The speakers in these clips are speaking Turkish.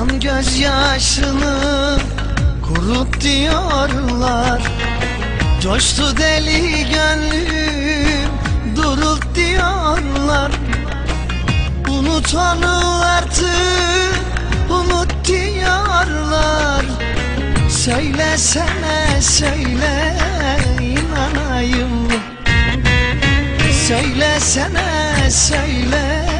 Akan gözyaşını kurut diyorlar. Coştu deli gönlüm durult diyorlar. Unut onu artık unut diyorlar. Söylesene söyle inanayım. Söylesene söyle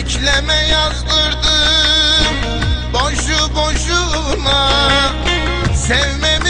Bekleme yazdırdım boşu boşuna. Sevmemiş